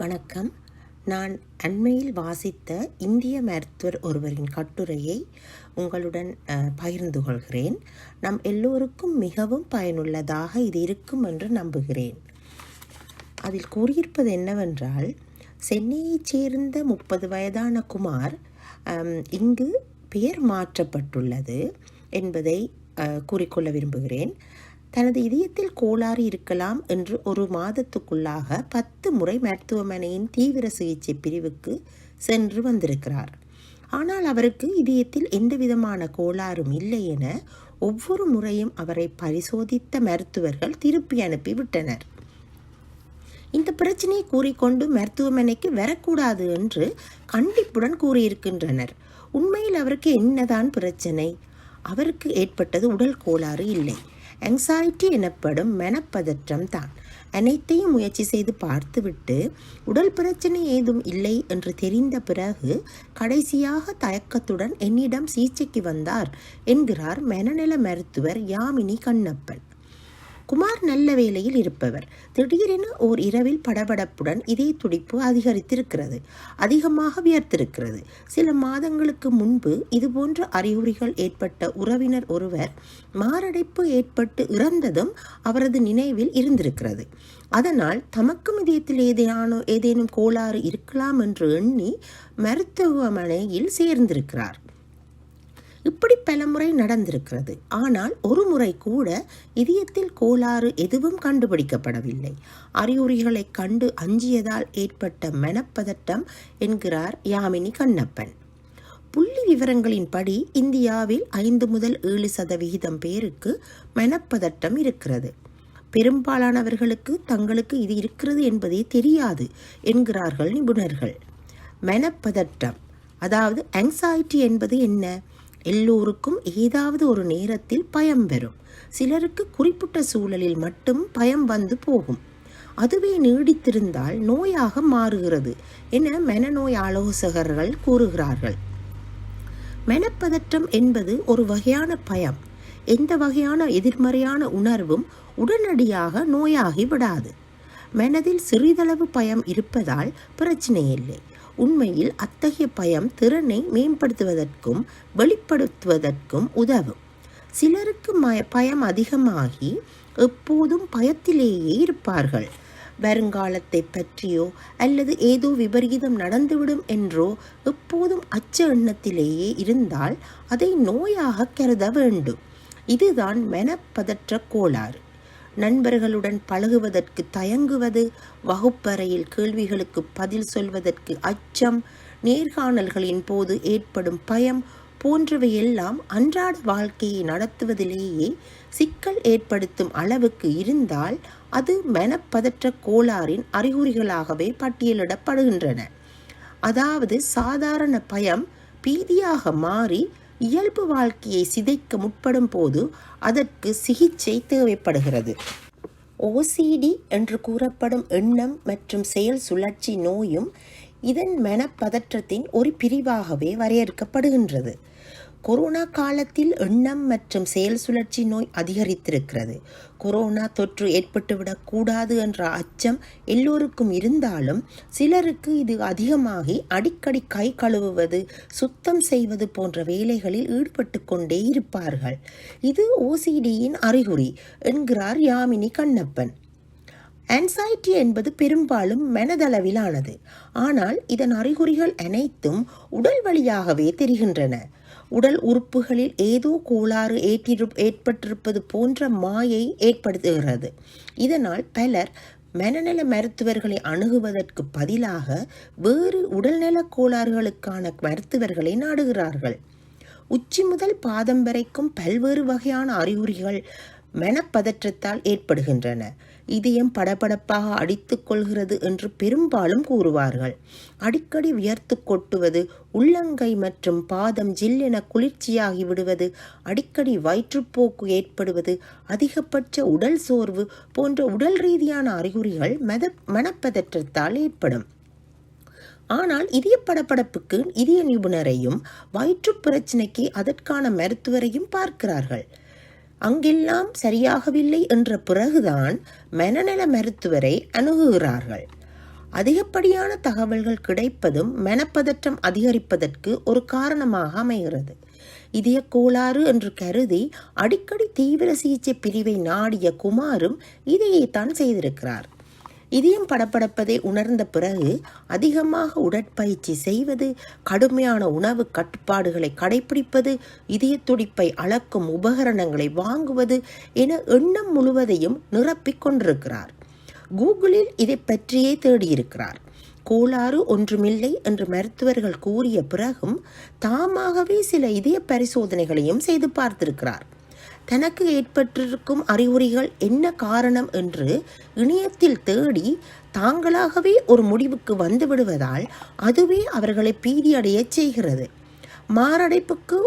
வணக்கம். நான் அண்மையில் வாசித்த இந்திய மருத்துவர் ஒருவரின் கட்டுரையை உங்களுடன் பகிர்ந்து கொள்கிறேன். நம் எல்லோருக்கும் மிகவும் பயனுள்ளதாக இது இருக்கும் என்று நம்புகிறேன். அதில் கூறியிருப்பது என்னவென்றால் சென்னையைச் சேர்ந்த முப்பது வயதான குமார் இங்கு பெயர் மாற்றப்பட்டுள்ளது என்பதை கூறிக்கொள்ள விரும்புகிறேன். தனது இதயத்தில் கோளாறு இருக்கலாம் என்று ஒரு மாதத்துக்குள்ளாக பத்து முறை மருத்துவமனையின் தீவிர சிகிச்சை பிரிவுக்கு சென்று வந்திருக்கிறார். ஆனால் அவருக்கு இதயத்தில் எந்தவிதமான கோளாறும் இல்லை என ஒவ்வொரு முறையும் அவரை பரிசோதித்த மருத்துவர்கள் திருப்பி அனுப்பிவிட்டனர் இந்த பிரச்சனையை கூறிக்கொண்டு மருத்துவமனைக்கு வரக்கூடாது என்று கண்டிப்புடன் கூறியிருக்கின்றனர். உண்மையில் அவருக்கு என்னதான் பிரச்சனை? அவருக்கு ஏற்பட்டது உடல் கோளாறு இல்லை. ஆங்ஸைட்டி எனப்படும் மனப்பதற்றம் தான். அனைத்தையும் முயற்சி செய்து பார்த்துவிட்டு உடல் பிரச்சனை ஏதும் இல்லை என்று தெரிந்த பிறகு கடைசியாக தயக்கத்துடன் என்னிடம் சிகிச்சைக்கு வந்தார் என்கிறார் மனநல மருத்துவர் யாமினி கண்ணப்பன். குமார் நல்ல வேலையில் இருப்பவர். திடீரென ஓர் இரவில் படபடப்புடன் இதய துடிப்பு அதிகரித்திருக்கிறது. அதிகமாக வியர்த்திருக்கிறது. சில மாதங்களுக்கு முன்பு இதுபோன்ற அறிகுறிகள் ஏற்பட்ட உறவினர் ஒருவர் மாரடைப்பு ஏற்பட்டு இறந்ததும் அவரது நினைவில் இருந்திருக்கிறது. அதனால் தமக்கும் இதயத்தில் ஏதேனும் ஏதேனும் கோளாறு இருக்கலாம் என்று எண்ணி மருத்துவமனையில் சேர்ந்திருக்கிறார். இப்படி பலமுறை நடந்திருக்கிறது. ஆனால் ஒரு முறை கூட இதயத்தில் கோளாறு எதுவும் கண்டுபிடிக்கப்படவில்லை. அறிகுறிகளை கண்டு அஞ்சியதால் ஏற்பட்ட மனப்பதட்டம் என்கிறார் யாமினி கண்ணப்பன். புள்ளி விவரங்களின்படி இந்தியாவில் ஐந்து முதல் ஏழு சதவிகிதம் பேருக்கு மனப்பதட்டம் இருக்கிறது. பெரும்பாலானவர்களுக்கு தங்களுக்கு இது இருக்கிறது என்பதே தெரியாது என்கிறார்கள் நிபுணர்கள். மனப்பதட்டம் அதாவது ஆங்ஸைட்டி என்பது என்ன? எல்லோருக்கும் ஏதாவது ஒரு நேரத்தில் பயம் வரும். சிலருக்கு குறிப்பிட்ட சூழலில் மட்டும் பயம் வந்து போகும். அதுவே நீடித்திருந்தால் நோயாக மாறுகிறது என மனநோய் ஆலோசகர்கள் கூறுகிறார்கள். மனப்பதற்றம் என்பது ஒரு வகையான பயம். எந்த வகையான எதிர்மறையான உணர்வும் உடனடியாக நோயாகி விடாது. மனதில் சிறிதளவு பயம் இருப்பதால் பிரச்சனை இல்லை உண்மையில் அத்தகைய பயம் திறனை மேம்படுத்துவதற்கும் வெளிப்படுத்துவதற்கும் உதவும். சிலருக்கு மய பயம் அதிகமாகி எப்போதும் பயத்திலேயே இருப்பார்கள். வருங்காலத்தை பற்றியோ அல்லது ஏதோ விபரீதம் நடந்துவிடும் என்றோ எப்போதும் அச்ச எண்ணத்திலேயே இருந்தால் அதை நோயாக கருத வேண்டும். இதுதான் மனப்பதற்ற கோளாறு. நண்பர்களுடன் பழகுவதற்கு தயங்குவது வகுப்பறையில் கேள்விகளுக்கு பதில் சொல்வதற்கு அச்சம் நேர்காணல்களின் போது ஏற்படும் பயம் போன்றவையெல்லாம் அன்றாட வாழ்க்கையை நடத்துவதிலேயே சிக்கல் ஏற்படுத்தும் அளவுக்கு இருந்தால் அது மனப்பதற்ற கோளாறின் அறிகுறிகளாகவே பட்டியலிடப்படுகின்றன. அதாவது சாதாரண பயம் பீதியாக மாறி இயல்பு வாழ்க்கையை சிதைக்க முற்படும் போது அதற்கு சிகிச்சை தேவைப்படுகிறது. ஓசிடி என்று கூறப்படும் எண்ணம் மற்றும் செயல் சுழற்சி நோயும் இதன் மனப்பதற்றத்தின் ஒரு பிரிவாகவே வரையறுக்கப்படுகின்றது. கொரோனா காலத்தில் எண்ணம் மற்றும் செயல் சுழற்சி நோய் அதிகரித்திருக்கிறது. கொரோனா தொற்று ஏற்பட்டுவிடக் கூடாது என்ற அச்சம் எல்லோருக்கும் இருந்தாலும் சிலருக்கு இது அதிகமாகி அடிக்கடி கை கழுவுவது சுத்தம் செய்வது போன்ற வேலைகளில் ஈடுபட்டு கொண்டே இருப்பார்கள். இது ஓசிடியின் அறிகுறி என்கிறார் யாமினி கண்ணப்பன். ஆன்சைட்டி என்பது பெரும்பாலும் மனதளவிலானது. ஆனால் இதன் அறிகுறிகள் அனைத்தும் உடல் வழியாகவே தெரிகின்றன. உடல் உறுப்புகளில் ஏதோ கோளாறு ஏற்றிரு ஏற்பட்டிருப்பது போன்ற மாயை ஏற்படுத்துகிறது. இதனால் பலர் மனநல மருத்துவர்களை அணுகுவதற்கு பதிலாக வேறு உடல்நல கோளாறுகளுக்கான மருத்துவர்களை நாடுகிறார்கள். உச்சி முதல் பாதம் வரைக்கும் பல்வேறு வகையான அறிகுறிகள் மனப்பதற்றத்தால் ஏற்படுகின்றன. இதயம் படபடப்பாக அடித்து கொள்கிறது என்று பெரும்பாலும் கூறுவார்கள். அடிக்கடி வியர்த்து கொட்டுவது உள்ளங்கை மற்றும் பாதம் ஜில்லென குளிர்ச்சியாகி விடுவது அடிக்கடி வயிற்றுப்போக்கு ஏற்படுவது அதிகபட்ச உடல் சோர்வு போன்ற உடல் ரீதியான அறிகுறிகள் மத மனப்பதற்றத்தால் ஏற்படும். ஆனால் இதய படபடப்புக்கு இதய நிபுணரையும் வயிற்று பிரச்சனைக்கு அதற்கான மருத்துவரையும் பார்க்கிறார்கள். அங்கெல்லாம் சரியாகவில்லை என்ற பிறகுதான் மனநல மருத்துவரை அணுகுகிறார்கள். அதிகப்படியான தகவல்கள் கிடைப்பதும் மனப்பதற்றம் அதிகரிப்பதற்கு ஒரு காரணமாக அமைகிறது. இதய கோளாறு என்று கருதி அடிக்கடி தீவிர சிகிச்சை பிரிவை நாடிய குமாரும் இதையே தான் செய்திருக்கிறார். இதயம் படப்படப்பதை உணர்ந்த பிறகு அதிகமாக உடற்பயிற்சி செய்வது கடுமையான உணவு கட்டுப்பாடுகளை கடைபிடிப்பது இதய துடிப்பை அளக்கும் உபகரணங்களை வாங்குவது என எண்ணம் முழுவதையும் நிரப்பிக் கொண்டிருக்கிறார். கூகுளில் இதை பற்றியே தேடியிருக்கிறார். கோளாறு ஒன்றுமில்லை என்று மருத்துவர்கள் கூறிய பிறகும் தாமாகவே சில இதய பரிசோதனைகளையும் செய்து பார்த்திருக்கிறார். தனக்கு ஏற்பட்டிருக்கும் அறிகுறிகள் என்ன காரணம் என்று இணையத்தில் தேடி தாங்களாகவே ஒரு முடிவுக்கு வந்து விடுவதால் அதுவே அவர்களை பீதியடைய செய்கிறது. மாரடைப்புக்கு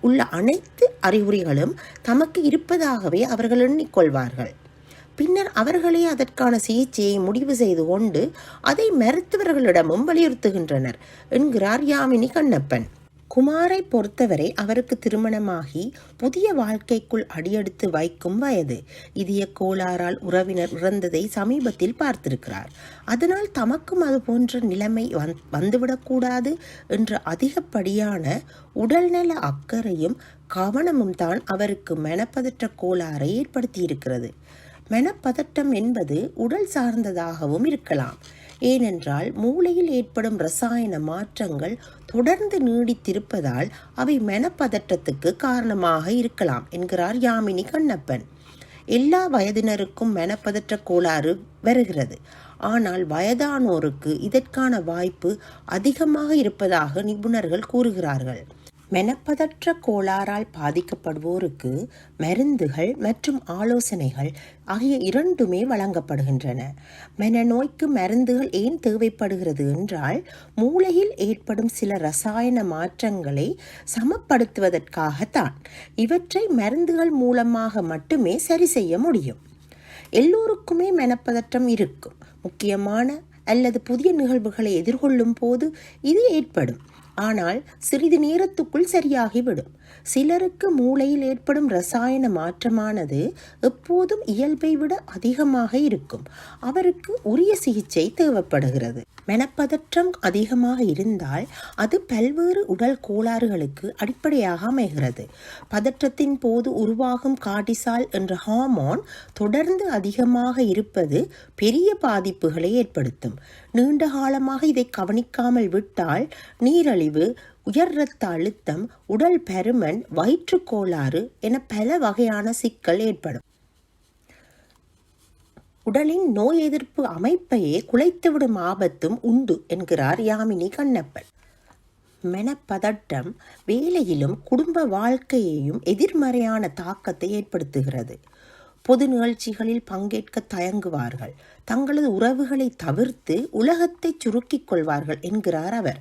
உள்ள அனைத்து அறிகுறிகளும் தமக்கு இருப்பதாகவே அவர்கள் எண்ணிக்கொள்வார்கள் பின்னர் அவர்களே அதற்கான சிகிச்சையை முடிவு செய்து கொண்டு அதை மருத்துவர்களிடமும் வலியுறுத்துகின்றனர் என்கிறார் யாமினி கண்ணப்பன். குமாரை பொறுத்தவரை அவருக்கு திருமணமாகி புதிய வாழ்க்கைக்குள் அடியெடுத்து வைக்கும் வயது. இதய கோளாறால் உறவினர் இறந்ததை சமீபத்தில் பார்த்திருக்கிறார். அதனால் தமக்கும் அது போன்ற நிலைமை வந் வந்துவிடக்கூடாது என்ற அதிகப்படியான உடல்நல அக்கறையும் கவனமும் தான் அவருக்கு மனப்பதற்ற கோளாறை ஏற்படுத்தியிருக்கிறது. மனப்பதட்டம் என்பது உடல் சார்ந்ததாகவும் இருக்கலாம். ஏனென்றால் மூளையில் ஏற்படும் ரசாயன மாற்றங்கள் தொடர்ந்து நீடித்திருப்பதால் அவை மனப்பதற்றத்துக்கு காரணமாக இருக்கலாம் என்கிறார் யாமினி கண்ணப்பன். எல்லா வயதினருக்கும் மனப்பதற்ற கோளாறு வருகிறது. ஆனால் வயதானோருக்கு இதற்கான வாய்ப்பு அதிகமாக இருப்பதாக நிபுணர்கள் கூறுகிறார்கள். மெனப்பதற்ற கோளாறால் பாதிக்கப்படுவோருக்கு மருந்துகள் மற்றும் ஆலோசனைகள் ஆகிய இரண்டுமே வழங்கப்படுகின்றன. மெனநோய்க்கு மருந்துகள் ஏன் தேவைப்படுகிறது என்றால் மூளையில் ஏற்படும் சில ரசாயன மாற்றங்களை சமப்படுத்துவதற்காகத்தான். இவற்றை மருந்துகள் மூலமாக மட்டுமே சரி செய்ய முடியும். எல்லோருக்குமே மெனப்பதற்றம் இருக்கும். முக்கியமான அல்லது புதிய நிகழ்வுகளை எதிர்கொள்ளும் போது இது ஏற்படும். ஆனால் சிறிது நேரத்துக்குள் சரியாகிவிடும். சிலருக்கு மூளையில் ஏற்படும் ரசாயன மாற்றமானது எப்போதும் இயல்பை விட அதிகமாக இருக்கும். அவருக்கு உரிய சிகிச்சை தேவைப்படுகிறது. மெனப்பதற்றம் அதிகமாக இருந்தால் அது பல்வேறு உடல் கோளாறுகளுக்கு அடிப்படையாக அமைகிறது. பதற்றத்தின் போது உருவாகும் காட்டிசால் என்ற ஹார்மோன் தொடர்ந்து அதிகமாக இருப்பது பெரிய பாதிப்புகளை ஏற்படுத்தும். நீண்ட காலமாக இதை கவனிக்காமல் விட்டால் நீரழிவு உயர் இரத்த அழுத்தம் உடல் பருமன் வயிற்றுக்கோளாறு என பல வகையான சிக்கல் ஏற்படும். உடலின் நோய் எதிர்ப்பு அமைப்பையே குலைத்துவிடும் ஆபத்தும் உண்டு என்கிறார் யாமினி கண்ணப்பன். மெனப்பதட்டம் வேலையிலும் குடும்ப வாழ்க்கையையும் எதிர்மறையான தாக்கத்தை ஏற்படுத்துகிறது. பொது நிகழ்ச்சிகளில் பங்கேற்க தயங்குவார்கள். தங்களது உறவுகளை தவிர்த்து உலகத்தை சுருக்கிக் கொள்வார்கள் என்கிறார் அவர்.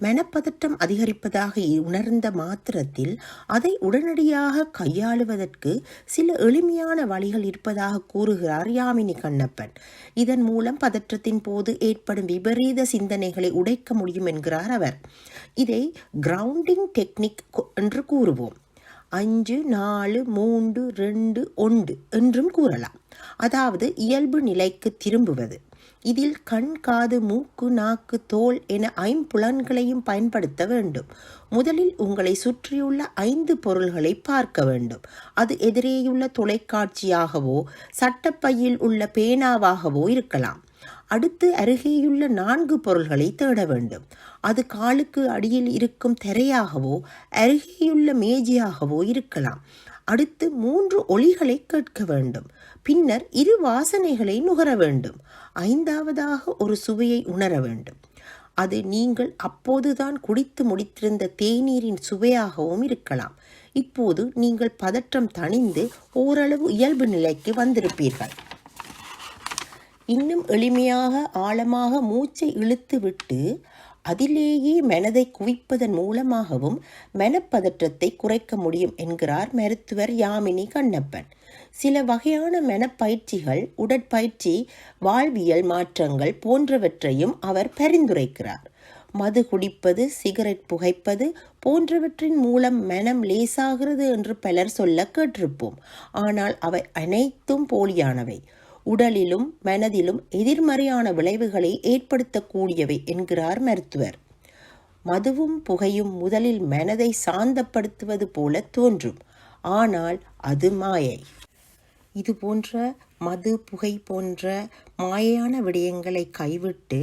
மனப்பதட்டம் அதிகரிப்பதாக உணர்ந்த மாத்திரத்தில் அதை உடனடியாக கையாளுவதற்கு சில எளிமையான வழிகள் இருப்பதாக கூறுகிறார் யாமினி கண்ணப்பன். இதன் மூலம் பதற்றத்தின் போது ஏற்படும் விபரீத சிந்தனைகளை உடைக்க முடியும் என்கிறார் அவர். இதை கிரவுண்டிங் டெக்னிக் என்று கூறுவோம். அஞ்சு நாலு மூன்று ரெண்டு ஒன்று என்றும் கூறலாம். அதாவது இயல்பு நிலைக்கு திரும்புவது. இதில் கண் காது மூக்கு நாக்கு தோல் என ஐம்புலன்களையும் பயன்படுத்த வேண்டும். முதலில் உங்களை சுற்றியுள்ள ஐந்து பொருள்களை பார்க்க வேண்டும். அது எதிரேயுள்ள தொலைக்காட்சியாகவோ சட்டப்பையில் உள்ள பேனாவாகவோ இருக்கலாம். அடுத்து அருகேயுள்ள நான்கு பொருள்களை தேட வேண்டும். அது காலுக்கு அடியில் இருக்கும் திரையாகவோ அருகேயுள்ள மேஜையாகவோ இருக்கலாம். அடுத்து மூன்று ஒளிகளை கேட்க வேண்டும். பின்னர் இரு வாசனைகளை நுகர வேண்டும். ஐந்தாவதாக ஒரு சுவையை உணர வேண்டும். அது நீங்கள் அப்போதுதான் குடித்து முடித்திருந்த தேநீரின் சுவையாகவும் இருக்கலாம். இப்போது நீங்கள் பதற்றம் தணிந்து ஓரளவு இயல்பு நிலைக்கு வந்திருப்பீர்கள். இன்னும் எளிமையாக ஆழமாக மூச்சை இழுத்து விட்டு அதிலேயே மனதை குவிப்பதன் மூலமாகவும் மனப்பதற்றத்தை குறைக்க முடியும் என்கிறார் மருத்துவர் யாமினி கண்ணப்பன். சில வகையான மனப்பயிற்சிகள் உடற்பயிற்சி வாழ்வியல் மாற்றங்கள் போன்றவற்றையும் அவர் பரிந்துரைக்கிறார். மது குடிப்பது சிகரெட் புகைப்பது போன்றவற்றின் மூலம் மனம் லேசாகிறது என்று பலர் சொல்ல கேட்டிருப்போம். ஆனால் அவை அனைத்தும் போலியானவை. உடலிலும் மனதிலும் எதிர்மறையான விளைவுகளை ஏற்படுத்தக்கூடியவை என்கிறார் மருத்துவர். மதுவும் புகையும் முதலில் மனதை சாந்தப்படுத்துவது போல தோன்றும். ஆனால் அது மாயை. இது போன்ற மது புகை போன்ற மாயையான விடயங்களை கைவிட்டு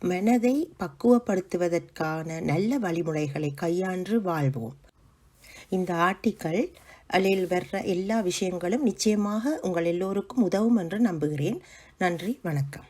மனதை பக்குவப்படுத்துவதற்கான நல்ல வழிமுறைகளை கையாண்டு வாழ்வோம். இந்த ஆர்டிக்கல் அலையில் வர்ற எல்லா விஷயங்களும் நிச்சயமாக உங்கள் எல்லோருக்கும் உதவும் என்று நம்புகிறேன். நன்றி வணக்கம்.